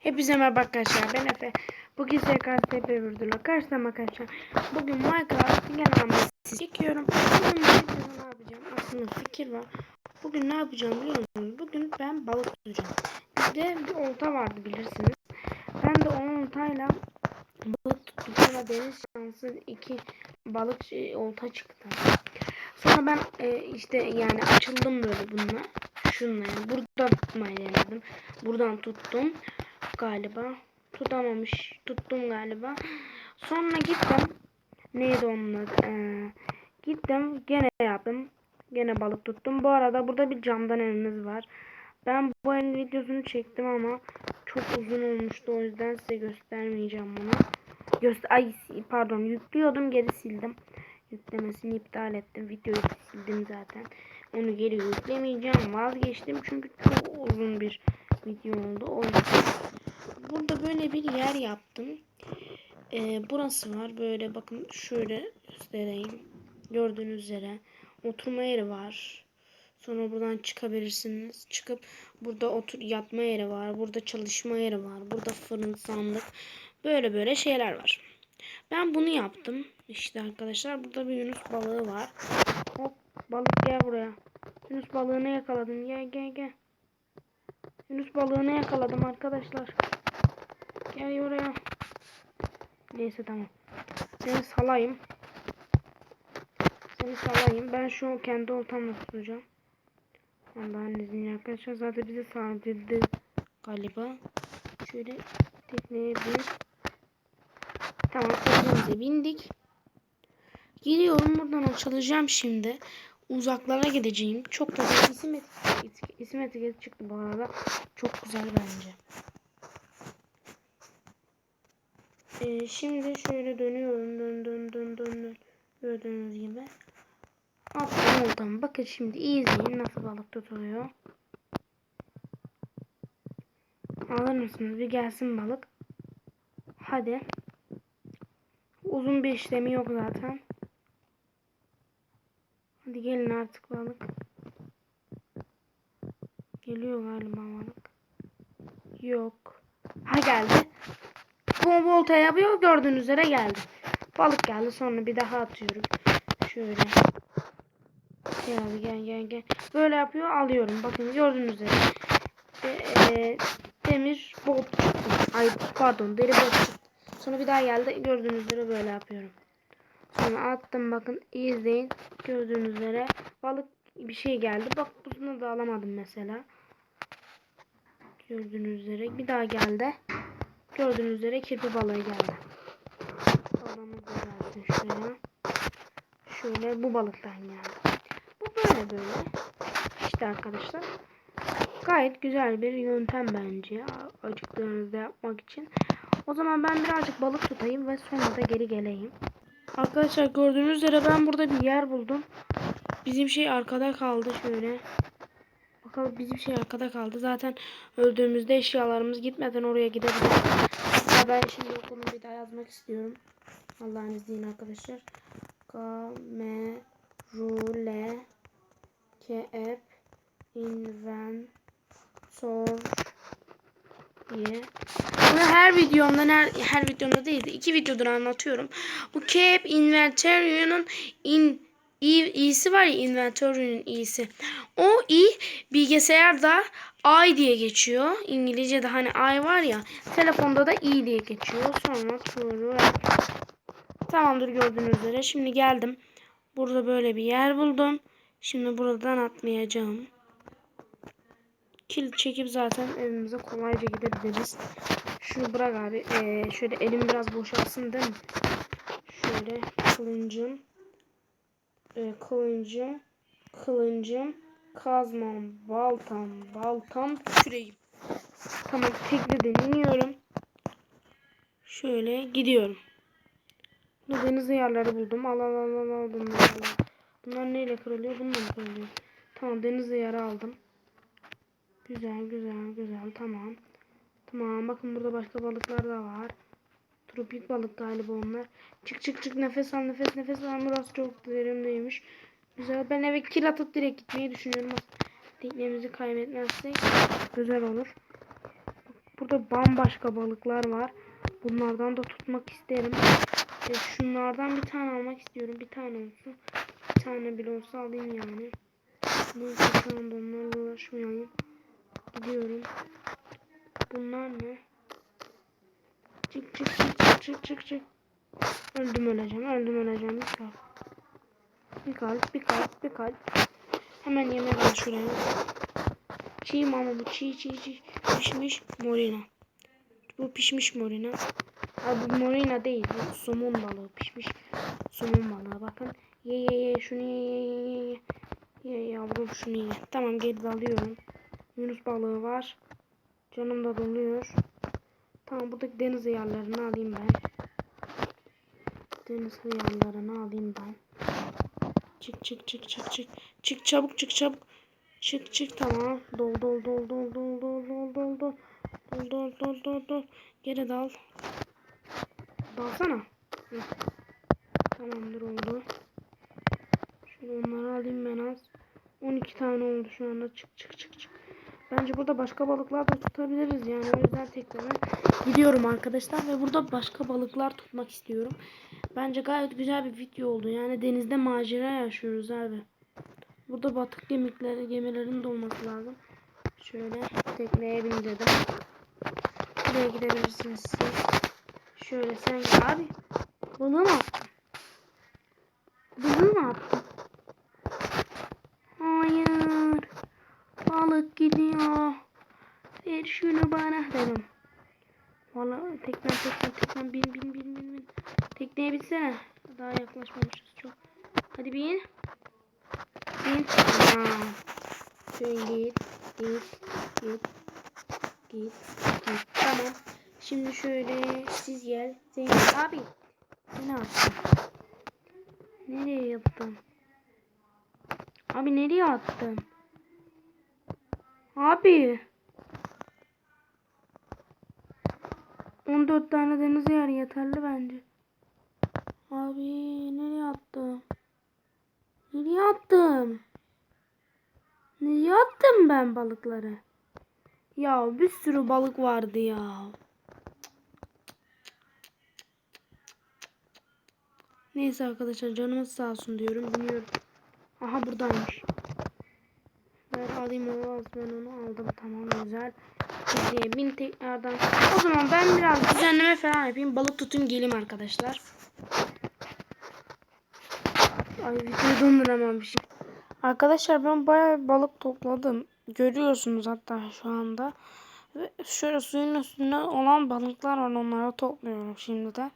Hepinize merhaba arkadaşlar ben Efe. Bugün size karşı Efe Vurdur'la karşılaştım arkadaşlar. Bugün Minecraft genel çekiyorum. Bugün ne yapacağım? Aslında fikir var. Bugün ne yapacağım biliyor musunuz? Bugün ben balık tutacağım. Bizde bir olta vardı bilirsiniz. Ben de o oltayla balık tuttum. Sonra deniz şansı iki balık şey, olta çıktı. Sonra ben e, işte yani açıldım böyle bununla. Şununla yani buradan tutmayı denedim. Buradan tuttum galiba. Tutamamış. Tuttum galiba. Sonra gittim. Neydi onun adı? Ee, gittim. Gene yaptım. Gene balık tuttum. Bu arada burada bir camdan evimiz var. Ben bu evin videosunu çektim ama çok uzun olmuştu. O yüzden size göstermeyeceğim bunu. Göster Ay pardon yüklüyordum geri sildim. Yüklemesini iptal ettim. Videoyu sildim zaten. Onu geri yüklemeyeceğim. Vazgeçtim çünkü çok uzun bir video oldu. O yüzden burada böyle bir yer yaptım. Ee, burası var. Böyle bakın şöyle göstereyim. Gördüğünüz üzere oturma yeri var. Sonra buradan çıkabilirsiniz. Çıkıp burada otur yatma yeri var. Burada çalışma yeri var. Burada fırın, sandık. Böyle böyle şeyler var. Ben bunu yaptım. İşte arkadaşlar burada bir Yunus balığı var. Hop balık gel buraya. Yunus balığını yakaladım. Gel gel gel. Yunus balığını yakaladım arkadaşlar. Gel buraya. Neyse tamam. Seni salayım. Seni salayım. Ben şu kendi oltamla tutacağım. Allah'ın izniyle arkadaşlar. Zaten bize saldırdı galiba. Şöyle tekneye bir. Tamam teknemize bindik. Gidiyorum buradan açılacağım şimdi. Uzaklara gideceğim. Çok da isim, etiketi, isim etiketi çıktı bu arada. Çok güzel bence. Ee, şimdi şöyle dönüyorum. Dön dön dön dön dön. Gördüğünüz gibi. Attım oltam. Bakın şimdi izleyin nasıl balık tutuluyor. Alır mısınız? Bir gelsin balık. Hadi. Uzun bir işlemi yok zaten. Hadi gelin artık balık. Geliyor galiba balık. Yok. Ha geldi. Bomba olta yapıyor gördüğünüz üzere geldi. Balık geldi sonra bir daha atıyorum. Şöyle. Gel gel gel gel. Böyle yapıyor alıyorum. Bakın gördüğünüz üzere. E, e, demir bot çıktı. Ay pardon deri bot çıktı. Sonra bir daha geldi. Gördüğünüz üzere böyle yapıyorum. Sonra attım bakın izleyin. Gördüğünüz üzere balık bir şey geldi. Bak bunu da alamadım mesela. Gördüğünüz üzere bir daha geldi. Gördüğünüz üzere kirpi balığı geldi. Balığımız da geldi şuraya. Şöyle bu balıktan geldi. Bu böyle böyle. İşte arkadaşlar. Gayet güzel bir yöntem bence. Acıktığınızda yapmak için. O zaman ben birazcık balık tutayım ve sonra da geri geleyim. Arkadaşlar gördüğünüz üzere ben burada bir yer buldum. Bizim şey arkada kaldı şöyle. Bakalım bizim şey arkada kaldı. Zaten öldüğümüzde eşyalarımız gitmeden oraya gidebiliriz. Ben şimdi okulu bir daha yazmak istiyorum. Allah'ın izniyle arkadaşlar. Kamerule Keep Inventor diye. Bunu her videomda her, her videomda değil de iki videodur anlatıyorum. Bu Keep Inventory'nin in i, i'si var ya Inventory'nin i'si. O i bilgisayarda I diye geçiyor. İngilizce'de hani I var ya. Telefonda da i diye geçiyor. Sonra true. Tamamdır gördüğünüz üzere. Şimdi geldim. Burada böyle bir yer buldum. Şimdi buradan atmayacağım. Kilit çekip zaten evimize kolayca gidebiliriz. Şunu bırak abi. Ee, şöyle elim biraz boşalsın değil mi? Şöyle kılıncım. Ee, kılıncım. Kılıncım. Kazmam. Baltam. Baltam. Küreğim. Tamam tekneden iniyorum. Şöyle gidiyorum. Deniz yerleri buldum. Al al al al al. Bunlar neyle kırılıyor? Bununla mı kırılıyor? Tamam deniz yarı aldım. Güzel güzel güzel tamam. Tamam bakın burada başka balıklar da var. Tropik balık galiba onlar. Çık çık çık nefes al nefes nefes al. Burası çok derimdeymiş. Güzel ben eve kil atıp direkt gitmeyi düşünüyorum. Teknemizi kaybetmezsek güzel olur. burada bambaşka balıklar var. Bunlardan da tutmak isterim. E, şunlardan bir tane almak istiyorum. Bir tane olsun. Bir tane bile olsa alayım yani. Neyse şu anda onlarla uğraşmayalım. Gidiyorum. Bunlar ne? Çık çık çık çık çık çık çık. Öldüm öleceğim. Öldüm öleceğim. Bir kalp. Bir kalp. Bir kalp. Bir kalp. Hemen yemek al şuraya. Çiğ mama bu. Çiğ çiğ çiğ. Pişmiş morina. Bu pişmiş morina. Abi bu morina değil. Bu somon balığı. Pişmiş somon balığı. Bakın. Ye ye ye. Şunu ye ye ye ye. Ye yavrum şunu ye. Tamam geri alıyorum. Yunus balığı var. Canım da doluyor. Tamam buradaki deniz hıyarlarını alayım ben. Deniz hıyarlarını alayım ben. Çık çık çık çık çık. Çık çabuk çık çabuk. Çık çık tamam. Dol dol dol dol dol dol dol dol dol. Dol dol dol dol dol. Geri dal. Dalsana. Hı. Tamamdır oldu. Şöyle onları alayım ben az. 12 tane oldu şu anda. Çık çık çık çık. Bence burada başka balıklar da tutabiliriz yani. O yüzden tekrar gidiyorum arkadaşlar ve burada başka balıklar tutmak istiyorum. Bence gayet güzel bir video oldu. Yani denizde macera yaşıyoruz abi. Burada batık gemikleri, gemilerin de lazım. Şöyle tekneye bindirdim. Buraya gidebilirsiniz siz. Şöyle sen gel abi. Balığı mı attın? Balığı mı attın? Balık gidiyor. Ver şunu bana dedim. Valla teknen teknen teknen bin bin bin bin bin. Tekneye binsene. Daha yaklaşmamışız çok. Hadi bin. Bin. Şöyle git. Git. Git. Git. Git. Tamam. Şimdi şöyle siz gel. Zeynep abi. Sen ne yaptın? Nereye yaptın? Abi nereye attın? Abi. 14 tane deniz yer yeterli bence. Abi nereye attım? Nereye attım? Nereye attım ben balıkları? Ya bir sürü balık vardı ya. Neyse arkadaşlar canımız sağ olsun diyorum. Bilmiyorum. Aha buradaymış. Ben alayım onu az ben onu aldım. Tamam güzel. Diye bin tekrardan. O zaman ben biraz düzenleme falan yapayım. Balık tutayım geleyim arkadaşlar. Ay videoyu donduramamışım. Arkadaşlar ben bayağı balık topladım. Görüyorsunuz hatta şu anda. Ve şöyle suyun üstünde olan balıklar var. Onları topluyorum şimdi de.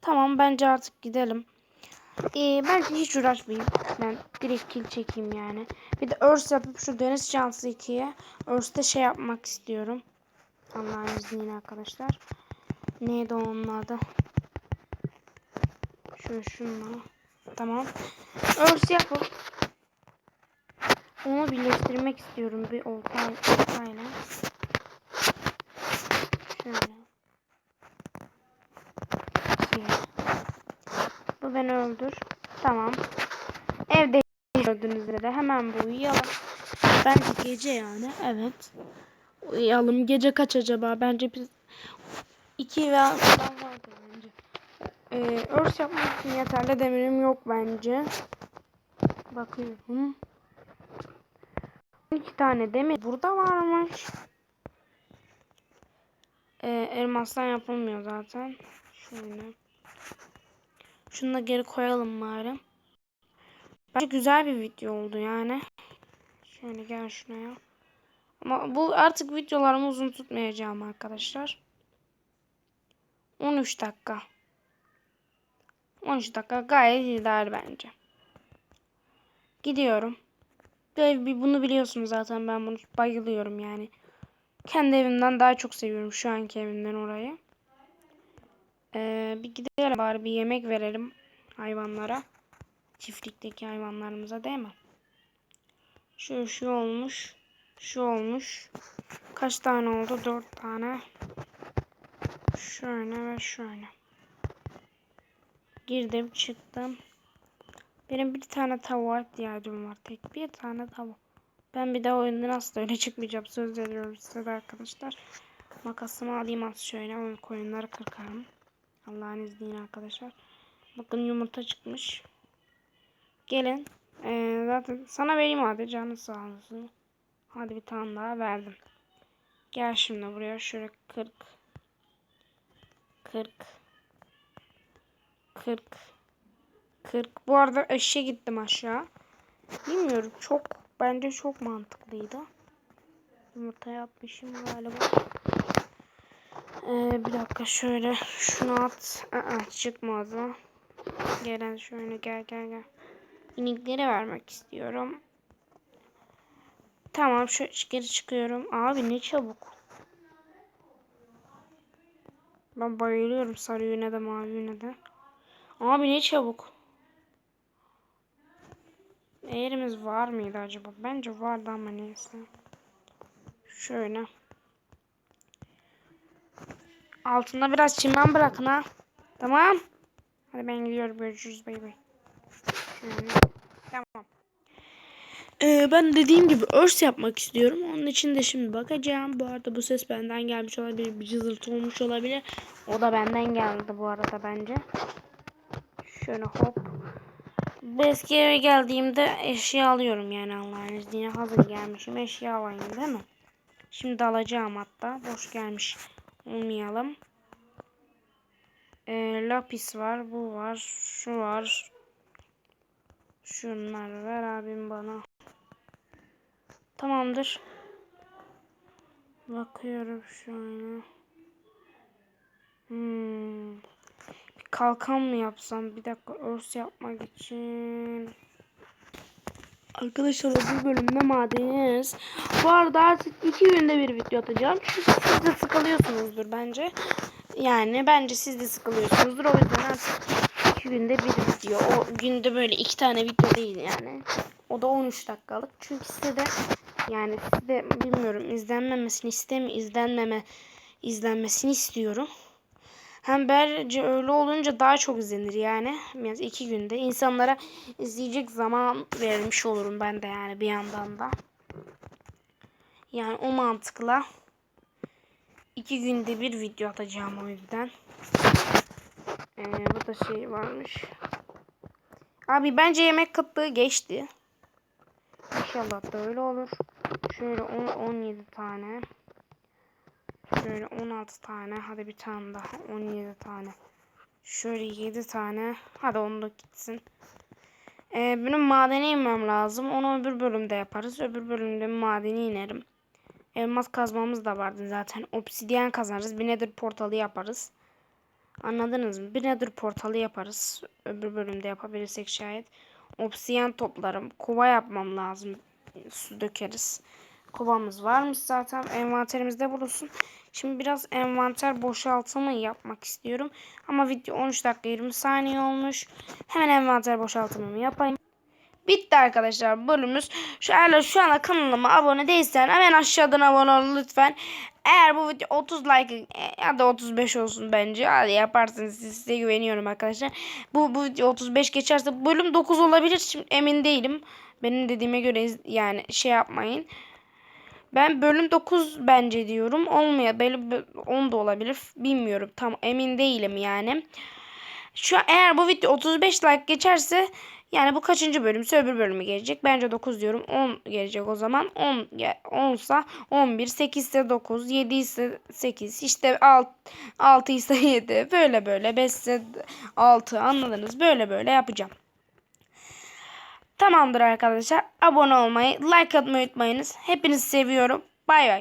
Tamam bence artık gidelim. Ee, bence hiç uğraşmayayım. Ben direkt kill çekeyim yani. Bir de örs yapıp şu deniz şansı 2'ye örste şey yapmak istiyorum. Allah'ın izniyle arkadaşlar. Neydi onun adı? Şöyle şunla. Tamam. Örs yapıp onu birleştirmek istiyorum bir olta, oltayla. Şöyle. İki. Bu beni öldür. Tamam. Evde gördüğünüz üzere hemen bu uyuyalım. Bence gece yani. Evet. Uyuyalım. Gece kaç acaba? Bence biz iki veya falan vardır bence. Ee, örs yapmak için yeterli demirim yok bence. Bakıyorum. 12 tane demir burada varmış. Ee, elmastan yapılmıyor zaten. Şöyle. Şunu da geri koyalım bari. Bence güzel bir video oldu yani. Şöyle gel şuraya. Ama bu artık videolarımı uzun tutmayacağım arkadaşlar. 13 dakika. 13 dakika gayet ideal bence. Gidiyorum. Bir bunu biliyorsunuz zaten ben bunu bayılıyorum yani. Kendi evimden daha çok seviyorum şu anki evimden orayı. Ee, bir gidelim bari bir yemek verelim hayvanlara. Çiftlikteki hayvanlarımıza değil mi? Şu şu olmuş. Şu olmuş. Kaç tane oldu? Dört tane. Şöyle ve şöyle. Girdim çıktım. Benim bir tane tavuğa ihtiyacım var. Tek bir tane tavuk. Ben bir daha oyundan asla öyle çıkmayacağım. Söz veriyorum size de arkadaşlar. Makasımı alayım az şöyle. O koyunları kırkarım. Allah'ın izniyle arkadaşlar. Bakın yumurta çıkmış. Gelin. Ee, zaten sana vereyim hadi canı sağ olsun. Hadi bir tane daha verdim. Gel şimdi buraya şöyle 40 40 40 40 Bu arada eşe gittim aşağı. Bilmiyorum çok bence çok mantıklıydı. Yumurta yapmışım galiba. Ee, bir dakika şöyle şunu at. Aa, çıkmadı. Gelen şöyle gel gel gel. İnikleri vermek istiyorum. Tamam şu geri çıkıyorum. Abi ne çabuk. Ben bayılıyorum sarı yüne de mavi yüne de. Abi ne çabuk. Eğrimiz var mıydı acaba? Bence vardı ama neyse. Şöyle. Altında biraz çimen bırakın ha. Tamam. Hadi ben gidiyorum. Görüşürüz. Bay bay. Tamam. Ee, ben dediğim gibi örs yapmak istiyorum. Onun için de şimdi bakacağım. Bu arada bu ses benden gelmiş olabilir. Bir cızırtı olmuş olabilir. O da benden geldi bu arada bence. Şöyle hop. Bu eski eve geldiğimde eşya alıyorum yani Allah'ın izniyle. Hazır gelmişim. Eşya alayım değil mi? Şimdi alacağım hatta. Boş gelmiş olmayalım. Ee, lapis var. Bu var. Şu var. Şunlar ver abim bana. Tamamdır. Bakıyorum şöyle. Hmm. Bir kalkan mı yapsam? Bir dakika örs yapmak için. Arkadaşlar bu bölümde madeniz. Bu arada artık iki günde bir video atacağım. Çünkü siz de sıkılıyorsunuzdur bence. Yani bence siz de sıkılıyorsunuzdur. O yüzden artık iki günde bir video. O günde böyle iki tane video değil yani. O da 13 dakikalık. Çünkü size de yani size bilmiyorum izlenmemesini istemi izlenmeme izlenmesini istiyorum. Hem bence öyle olunca daha çok izlenir yani. Yani iki günde insanlara izleyecek zaman vermiş olurum ben de yani bir yandan da. Yani o mantıkla iki günde bir video atacağım o yüzden. Ee, burada şey varmış. Abi bence yemek kıtlığı geçti. İnşallah da öyle olur. Şöyle 10 17 tane. Şöyle 16 tane. Hadi bir tane daha. 17 tane. Şöyle 7 tane. Hadi onu da gitsin. Ee, benim madene inmem lazım. Onu öbür bölümde yaparız. Öbür bölümde madeni inerim. Elmas kazmamız da vardı zaten. Obsidyen kazarız. Bir nether portalı yaparız. Anladınız mı? Bir nether portalı yaparız. Öbür bölümde yapabilirsek şayet. Obsidiyen toplarım. Kova yapmam lazım. Su dökeriz. Kovamız varmış zaten. Envanterimizde bulunsun. Şimdi biraz envanter boşaltımı yapmak istiyorum. Ama video 13 dakika 20 saniye olmuş. Hemen envanter boşaltımımı yapayım. Bitti arkadaşlar bölümümüz. Şu eğer şu anda kanalıma abone değilsen hemen aşağıdan abone ol lütfen. Eğer bu video 30 like e, ya da 35 olsun bence. Hadi yaparsınız siz size güveniyorum arkadaşlar. Bu, bu video 35 geçerse bölüm 9 olabilir. Şimdi emin değilim. Benim dediğime göre yani şey yapmayın. Ben bölüm 9 bence diyorum. Olmuyor. Belki 10 da olabilir. Bilmiyorum. Tam emin değilim yani. Şu eğer bu video 35 like geçerse yani bu kaçıncı bölümse öbür bölümü gelecek. Bence 9 diyorum. 10 gelecek o zaman. 10 10 ise 11, 8 ise 9, 7 ise 8, işte 6, 6 ise 7. Böyle böyle 5 ise 6 anladınız. Böyle böyle yapacağım. Tamamdır arkadaşlar. Abone olmayı, like atmayı unutmayınız. Hepinizi seviyorum. Bay bay.